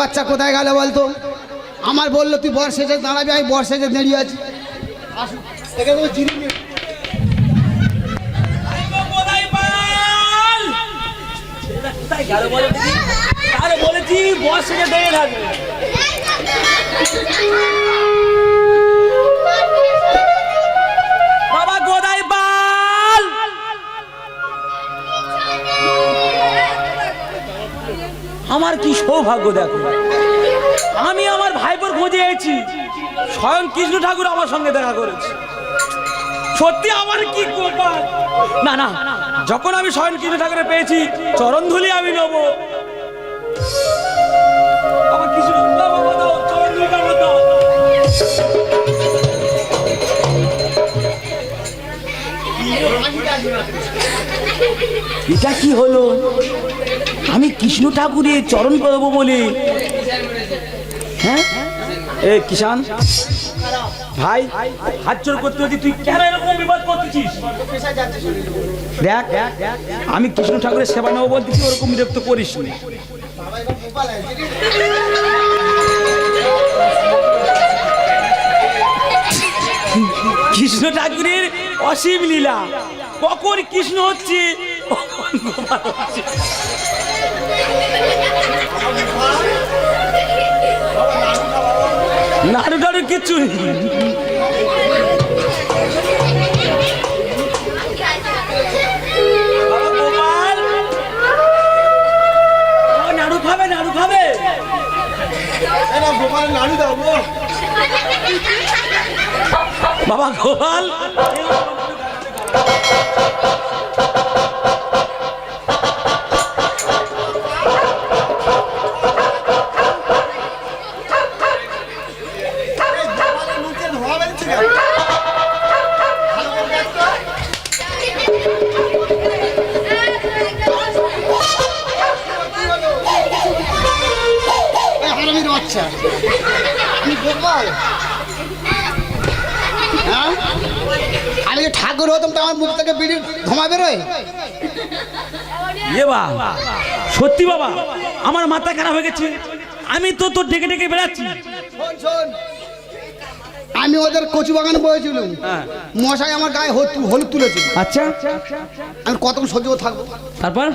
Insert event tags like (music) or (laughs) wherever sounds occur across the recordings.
বাচ্চা কোথায় গেল বলতো? আমার বলল, তুই বর সেজে দাঁড়াবি, আমি বর সেজে দাঁড়িয়ে আছি। বলেছি বর থেকে দাঁড়িয়ে থাকবে। কি সৌভাগ্য দেখো? আমি আমার ভাইপোর খোঁজে এসেছি। স্বয়ং কৃষ্ণ ঠাকুর আমার সঙ্গে দেখা করেছে। সত্যি আমার কি কপাল না না, যখন আমি স্বয়ং কৃষ্ণ ঠাকুরে পেয়েছি চরণ ধুলি আমি নেব। আমার কিছু এটা কি হলো? আমি কৃষ্ণ ঠাকুরের চরণ করব বলে। হ্যাঁ? এ কিষান ভাই, হাত জোর করতে হচ্ছে, তুই কেন এরকম বিবাদ করতেছিস? দেখ, আমি কৃষ্ণ ঠাকুরের সেবা নেব বলতে তুই ওরকম বিরক্ত করিস নি। কৃষ্ণ ঠাকুরের অসীম লীলা। কখন কৃষ্ণ হচ্ছে। নাড়ু টাড়ু কিচ্ছু গোপাল। ও নাড়ু খাবে নাড়ু খাবে। বাবা গোপাল। বাবা সত্যি বাবা আমার মাথা খারাপ হয়ে গেছে। আমি তো তোর ডেকে ডেকে বেড়াচ্ছি। আমি ওদের কচু বাগানে বয়েছিলাম হ্যাঁ। মশাই আমার গায়ে হলুদ তুলেছে। আচ্ছা। আমি কতক্ষণ সহ্য থাকব? তারপর?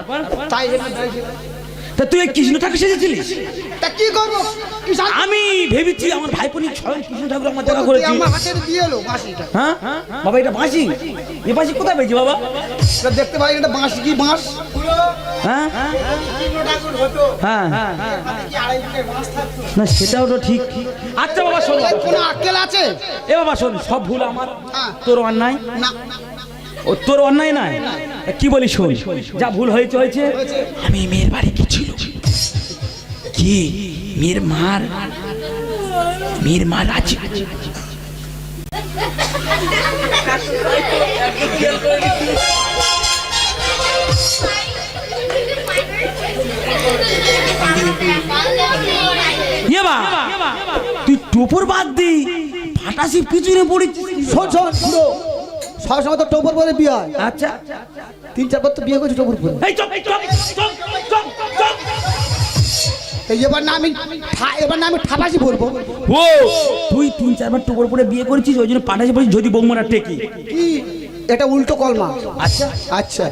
তাই। তা তুই কৃষ্ণ ঠাকুর সেজেছিলিস তা কি করব? আমি ভেবেছি আমার ভাইপনি স্বয়ং কৃষ্ণ ঠাকুর আমার দেখা করেছি। আমার হাতের দিয়ে এলো বাঁশিটা। হ্যাঁ? বাবা এটা বাঁশি? এ বাঁশি কোথায় পেয়েছি বাবা? দেখতে পাই এটা বাঁশ কি বাঁশ? হ্যাঁ? হ্যাঁ। না সেটাও তো ঠিক। আচ্ছা বাবা শোন কোনো আক্কেল আছে? এ বাবা শোন সব ভুল আমার। হ্যাঁ। তোর অন্যায়? না। ও তোর অন্যায় নাই কি বলি শোন? যা ভুল হয়েছে হয়েছে। আমি মেয়ের বাড়ি গেছিল কি? মেয়ের মার? মেয়ের মা রাজি তুই টোপর বাদ দি। ফাটাসি পিছনে পুরো সবসময় তো টোপর বলে বিয়ে হয়। আচ্ছা। তিন চারবার তো বিয়ে করছি টোপর বলে। এবার না আমি এবার না আমি ঠাপাসি পড়ব ও তুই তিন চারবার টোপর পরে বিয়ে করেছিস ওই জন্য পাঠাসি বলছিস যদি বৌমারা টেকি। কি? এটা উল্টো কলমা। আচ্ছা। আচ্ছা।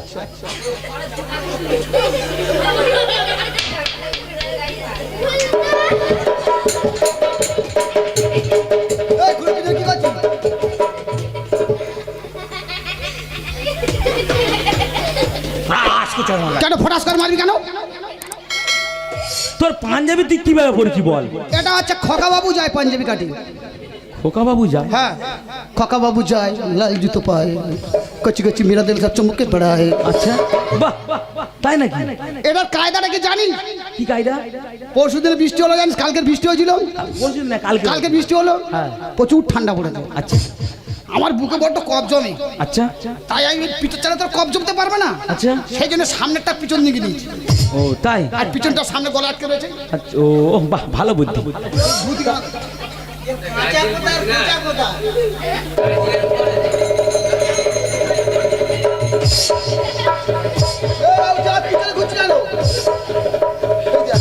কেন ফটাস করে মারবি কেন? তোর পাঞ্জাবি তুই কীভাবে পড়েছি বল? এটা হচ্ছে খকা বাবু যায় পাঞ্জাবি কাটি খোকা বাবু যা হ্যাঁ। খকা বাবু যায় লাল জুতো পায় কচি কচি মেরা দিল সব চমকে পড়ায়। আচ্ছা। বাহ তাই নাকি? এটার কায়দাটা কি জানি? কি কায়দা? পরশু দিনে বৃষ্টি হলো জানিস কালকের বৃষ্টি হয়েছিল? না কালকে কালকে বৃষ্টি হলো। হ্যাঁ। প্রচুর ঠান্ডা পড়েছে। আচ্ছা। আমার বুকে বড্ড কপ জমে। আচ্ছা। তাই আমি পিঠের চালে তো আর কপ জমতে পারবে না। আচ্ছা। সেই জন্য সামনেরটা পিছন দিকে দিয়েছি। ও তাই? আর পিছনটা সামনে গলা আটকে রয়েছে। আচ্ছা, ও বাহ ভালো বুদ্ধি। ধুতি গালা- এই, ওই যা পিছনে ঘুরছে কেন? এই যা।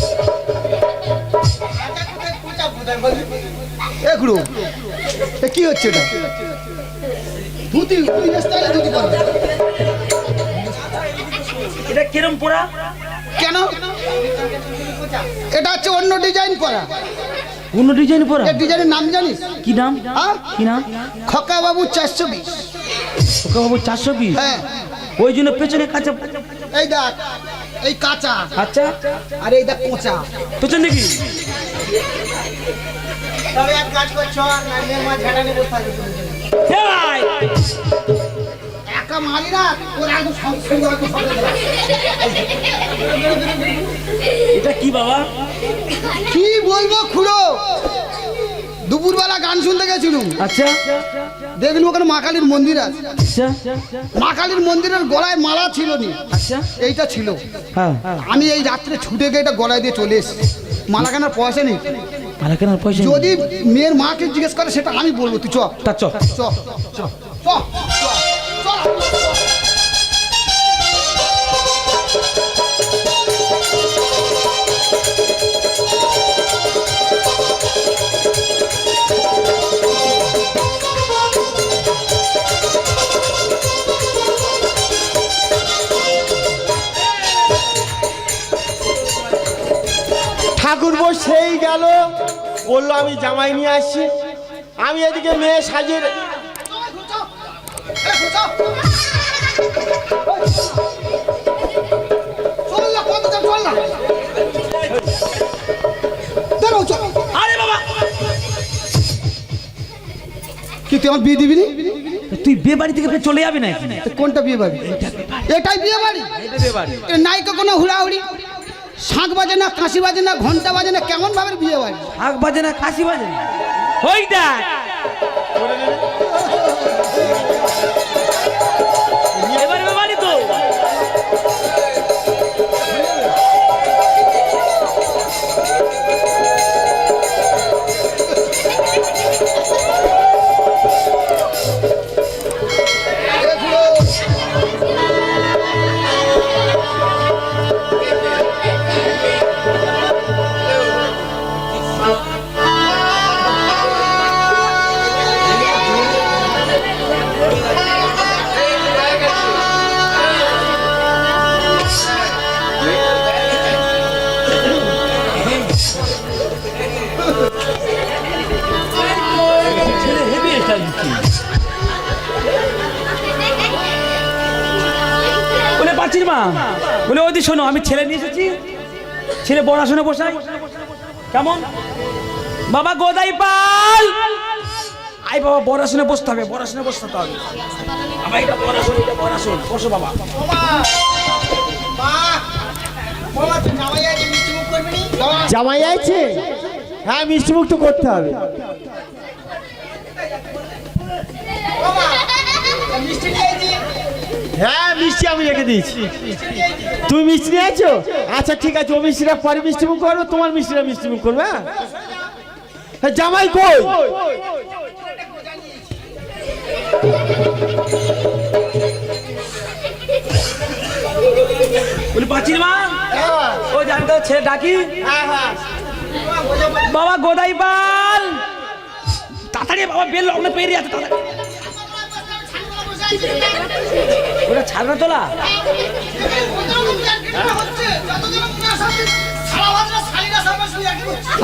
এ খুড়ো এ কি হচ্ছে এটা? ধুতি তুই স্টাইলে ধুতি পরবে এটা কিরম পোড়া? কেন? এটা হচ্ছে অন্য ডিজাইন করা অন্য ডিজাইন পোড়া? এর ডিজাইনের নাম জানিস? কি নাম? হ্যাঁ? কি নাম? খকা বাবু চারশো বিশ। ওকে বাবু চারশো পিস হ্যাঁ। ওই জন্য পেছনে কাছে এই দেখ এই কাঁচা। আচ্ছা। আর এই দেখ কোঁচা পেছন দেখি তবে এক কাজ করছ নাইনের মা ঝাড়ানি বসে থাকবে একা মারি না একদম। এটা কি বাবা? কি বলব খুড়ো? দুপুরবেলা গান শুনতে গেছিলুম। আচ্ছা। দেখলুম ওখানে মা কালীর মন্দির আছে। আচ্ছা। মা কালীর মন্দিরের গলায় মালা ছিল নি আচ্ছা। এইটা ছিল। হ্যাঁ। আমি এই রাত্রে ছুটে গিয়ে এটা গলায় দিয়ে চলে এসেছি। মালা কেনার পয়সা নেই। পয়সা যদি মেয়ের মাকে জিজ্ঞেস করে সেটা আমি বলব তুই চ। তা চ। চ, চ ঠাকুর সেই গেল। বলল আমি জামাই নিয়ে আসছি। আমি এদিকে মেয়ে সাজিয়ে আরে বাবা! কি তুই আমার বিয়ে দিবি নি? তুই বিয়ে বাড়ি থেকে চলে যাবি না কোনটা বিয়ে বাড়ি? এটাই বিয়ে বাড়ি? নাইকে কোনো হুড়াহুড়ি? শাঁখ বাজে না কাশি বাজে না ঘণ্টা বাজে না কেমন ভাবে বিয়ে বাজে শাঁখ বাজে না? কাশি বাজে ওই দেখ বলে পাচ্ছিস মা। বলে ওদি শোনো আমি ছেলে নিয়ে এসেছি। ছেলে পড়াশোনা বসাই কেমন? বাবা গোদাই পাল। আই বাবা পড়াশোনা বসতে হবে পড়াশোনা বসতে হবে। আমার এটা পড়াশোনা এটা পড়াশোনা। বসো বাবা। জামাই আছে হ্যাঁ মিষ্টি মুখ তো করতে হবে। হ্যাঁ মিষ্টি আমি রেখে দিয়েছি। তুমি মিষ্টি নিয়ে আছো আচ্ছা ঠিক আছে ও মিষ্টিটা পরে মিষ্টি মুখ করব তোমার মিষ্টিটা মিষ্টি মুখ করবে হ্যাঁ? হ্যাঁ জামাই কই? বলি মা? ও জানতো ছেলে ডাকি? বাবা গোদাই পাল। তাড়াতাড়ি বাবা বেল লগ্ন পেরিয়ে আছে তাড়াতাড়ি। ওটা ছাড়না তোলা?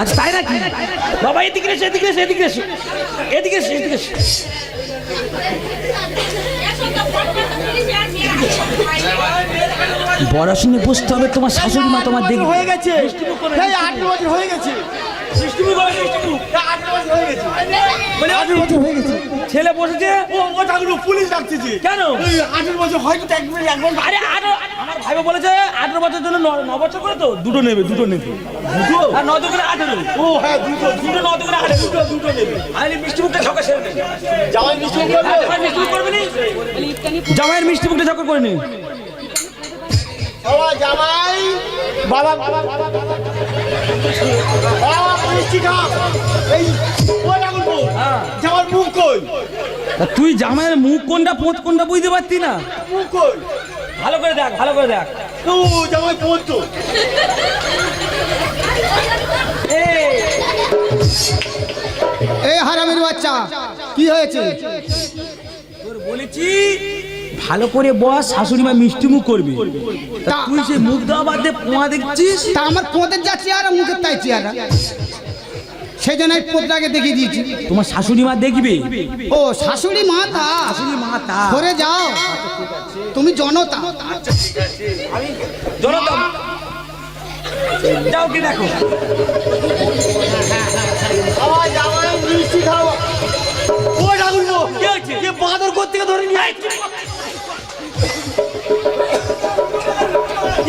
আচ্ছা তাই নাকি? বাবা এদিকে এসো এদিকে এসো এদিকে এসো। এদিকে এসো এদিকে এসো। পড়াশুনে বসতে হবে তোমার শাশুড়ি মা তোমার দেখবে। হয়ে গেছে। আঠেরো বছর হয়ে গেছে। হয়ে হয়ে ছেলে বসেছে? ও ও ঠাকুর পুলিশ ডাকতেছে কেন? আঠেরো বছর হয়তো আরে আঠারো আমার ভাইবা বলেছে আঠারো বছর জন্য ন বছর করে তো? দুটো নেবে দুটো নেবে। দুটো? আর ন দুগুণে আঠেরো। ও হ্যাঁ দুটো। দুটো ন দুগুণে আঠেরো। দুটো দুটো নেবে। আমি মিষ্টি মুখটা ঝকা সেরে নেবে জামাই মিষ্টি মুখ করবে মিষ্টি মুখ করবি নি? জামাইয়ের মিষ্টি মুখটা ঝকা করে নি। বাবা জামাই। বাবা বাবা বাবা। মিষ্টি খা এই ও ঠাকুর জামার মুখ কই? তুই জামাইয়ের মুখ কোনটা পোঁত কোনটা বুঝতে পারতি না? মুখ কই? ভালো করে দেখ ভালো করে দেখ। ও জামাই পড়তো এই এই হারামির বাচ্চা কি হয়েছে? তোর বলেছি ভালো করে বস শাশুড়ি মা মিষ্টি মুখ করবি। তা তা- তুই যে মুখ দেওয়া বাদ দিয়ে পোঁয়া দেখছিস? তা আমার পোঁতের যা চেয়ারা মুখের তাই চেয়ারা সেই জন্য এই দেখিয়ে দিয়েছি। তোমার শাশুড়ি মা দেখবে? ও শাশুড়ি মা তা? শাশুড়ি মা তা। যাও। তুমি জনতা। জনতা যাও কি দেখো আমার জামাই মিষ্টি ও কি এ, সঙ্গে আমি বাঁদর করছে, ধরে নিয়ে?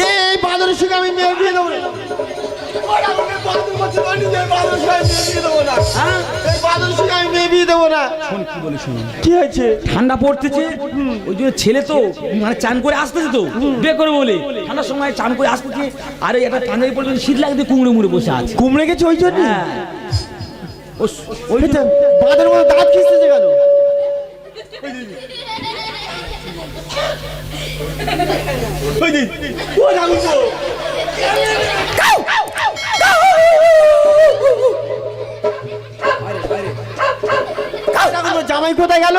এই বাঁদরের সঙ্গে আমি মেয়ে বিয়ে দেবো। কি বলে হয়েছে ঠান্ডা পড়তেছে? ওই জন্য ছেলে তো মানে চান করে আসতেছে তো। বিয়ে করে বলে। ঠান্ডার সময় চান করে আসতেছে। আরে একটা পাঞ্জাবি পরে শীত লাগতে কুমড়ে মুড়ে বসে আছে। কুমড়ে গেছে ওই জন্য? হ্যাঁ। ওই মতো দাঁত খিস্তেছে (laughs) ওই ও জামাই কোথায় গেল?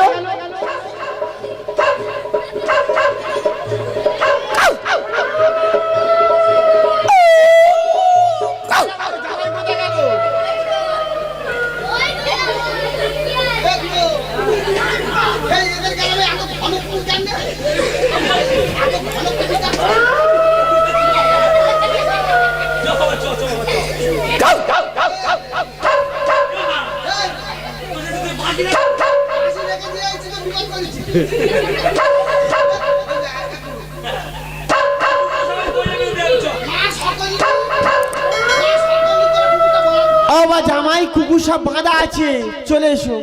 বা জামাই, কুকুর সব বাঁধা আছে, চলে এসো।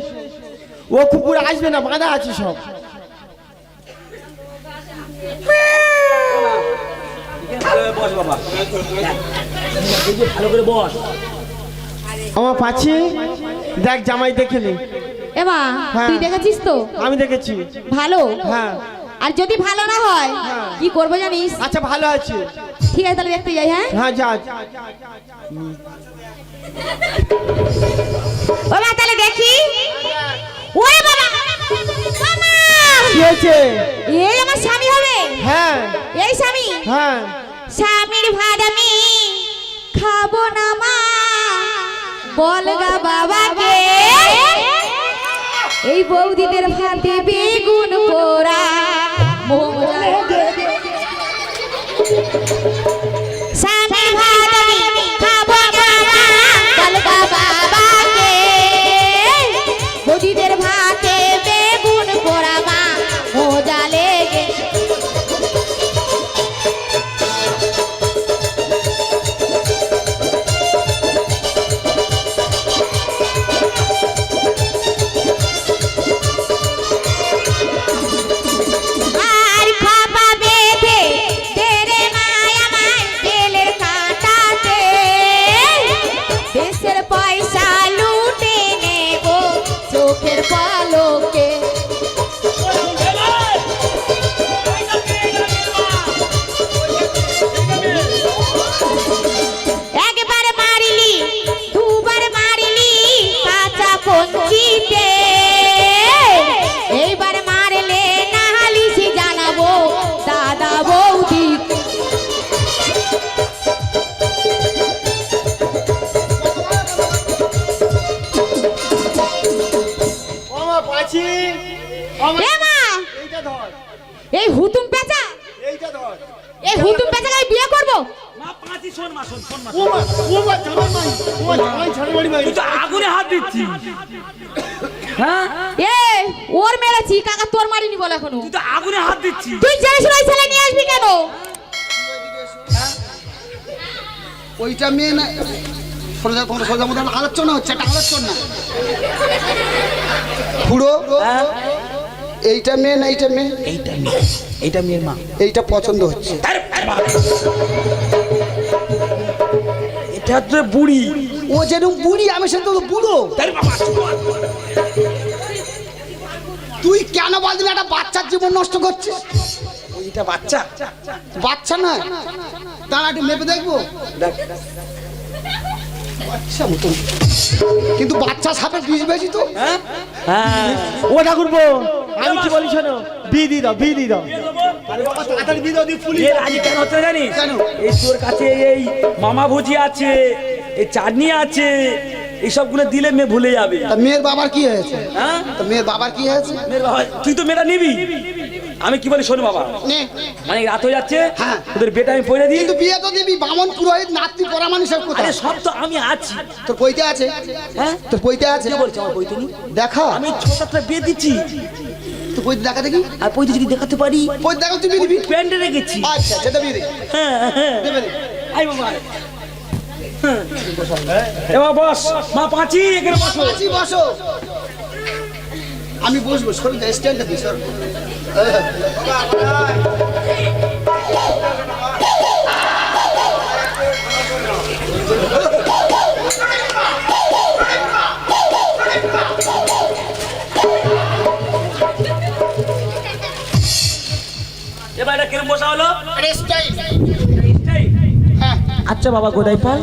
ও কুকুর আসবে না, বাঁধা আছে সব। আমার পাচ্ছি? দেখ, জামাই দেখে নে। হ্যাঁ। তুই দেখেছিস তো? আমি দেখেছি। ভালো? হ্যাঁ। আর যদি ভালো না হয় হ্যাঁ। কি করব জানিস? আচ্ছা ভালো আছে। ঠিক আছে তাহলে দেখতে যাই হ্যাঁ? হ্যাঁ যা। বাবা তাহলে দেখি। ওরে বাবা! মামা! কি হয়েছে? এই আমার স্বামী হবে? হ্যাঁ। এই স্বামী? হ্যাঁ। স্বামীর ভাত আমি খাব না মা। বলগা বাবাকে। এই বৌদিদের ভাতে বেগুন পোড়া মোমরা হ্যাঁ? এ ওর মেরেছি কাকা তোর মারিনি বলে এখনও। তুই তো আগুনে হাত দিচ্ছিস। তুই জেনে শুনে ছেলে নিয়ে আসবি কেন? ওইটা মেয়ে না সোজা তোমার সোজা মতো আলোচনা হচ্ছে একটা আলোচনা। খুড়ো হ্যাঁ? এইটা মেয়ে না এইটা মেয়ে? এইটা মেয়ে এইটা মেয়ের মা। এইটা পছন্দ হচ্ছে। আরে, এটা হচ্ছে বুড়ি। ও যেরকম বুড়ি আমি সে তো বুড়ো। তুই কেন বলদি একটা বাচ্চার জীবন নষ্ট করছিস? ওইটা বাচ্চা। বাচ্চা নয়। তারা একটু মেপে দেখব? মতন। কিন্তু বাচ্চা সাপের বিষ বেশি তো। হ্যাঁ? হ্যাঁ। ও ঠাকুরপো আমি কি বলি শোনো? বি দি দাও বি দি দাও। আরে বাবা তাড়াতাড়ি বি দাও দি পুলিশ কেন হচ্ছে জানিস? কেন? এই তোর কাছে এই মামা ভুজি আছে। এই চাটনি আছে এইসবগুলো দিলে মেয়ে ভুলে যাবে। তা মেয়ের বাবার কি হয়েছে? হ্যাঁ? তা মেয়ের বাবার কি হয়েছে? মেয়ের বাবা তুই তো মেয়েটা নিবি? আমি কি বলি শোন বাবা নে। মানে রাত হয়ে যাচ্ছে হ্যাঁ। তোদের বেটা আমি পড়ে দিই। কিন্তু বিয়ে তো দিবি বামন পুরোহিত নাতি পরা মানুষের আরে কোথায় সব তো আমি আছি। তোর বইতে আছে? হ্যাঁ? তোর বইতে আছে? কে বলছে আমার বই তুমি দেখা। আমি ছোট একটা বিয়ে দিচ্ছি। তোর বইতে দেখা দেখি? আর বইতে যদি দেখাতে পারি বই দেখা তুই দিবি? প্যান্টে রেখেছি। আচ্ছা সেটা বিয়ে দে হ্যাঁ হ্যাঁ। দেবে। আই বাবা। এবার বস মা পাঁচি এখানে বসো। আছি বসো। আমি বসবো সরু যা স্ট্যান্ডটা দিই সর। এবার এটা কিরম বসা হলো? হ্যাঁ আচ্ছা বাবা গোদাই পাল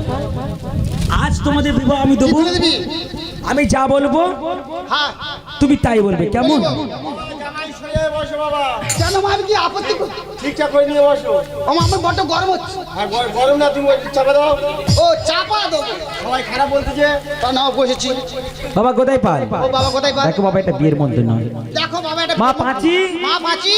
আজ তোমাদের বিবাহ আমি দেবো। আমি যা বলব হ্যাঁ। তুমি তাই বলবে। কেমন? বাবা কেন মা আমি কি আপত্তি ঠিকঠাক করে নিয়ে বসো। ও আমার বড্ড গরম হচ্ছে। আর গর- গরম না তুমি চাপা দাও। ও চাপা দেবো সবাই খারাপ বলতেছে তা নাও বসেছি। বাবা গোদাই পাল ও বাবা কোথায় পার দেখো বাবা এটা বিয়ের মন্দির নয়। দেখো বাবা এটা মা পাঁচি? মা পাঁচি?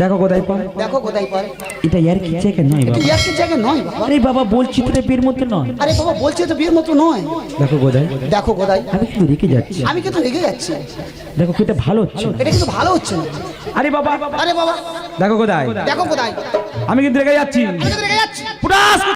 দেখো কোথায় পাল দেখো কোথায় পার এটা ইয়ার কি জায়গা? নয় বাবা। ইয়ার কি জায়গা? নয় বাবা। আরে বাবা বলছি তো বীর মতো নয়। আরে বাবা বলছে তো বীর মতো নয়। দেখো কোথায়। দেখো কোথায়। আমি কিন্তু রেখে যাচ্ছি। আমি কিন্তু রেগে যাচ্ছি। দেখো এটা ভালো হচ্ছে এটা কিন্তু ভালো হচ্ছে না। আরে বাবা। আরে বাবা। দেখো কোথায়। দেখো কোথায়। আমি কিন্তু রেখে যাচ্ছি। আমি কিন্তু রেগে যাচ্ছি। পুরাস